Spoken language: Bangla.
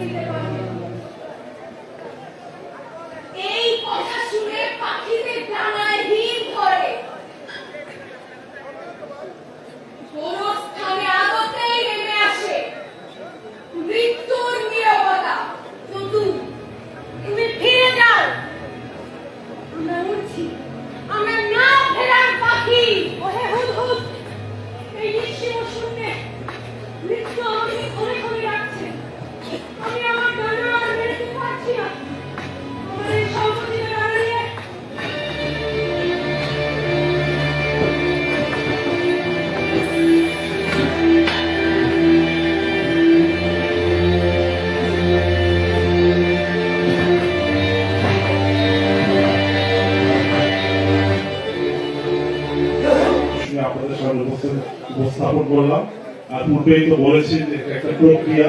দিতে পারব আপনাদের সামনে উপস্থাপন করলাম। আর পূর্বেই তো বলেছি যে একটা প্রক্রিয়া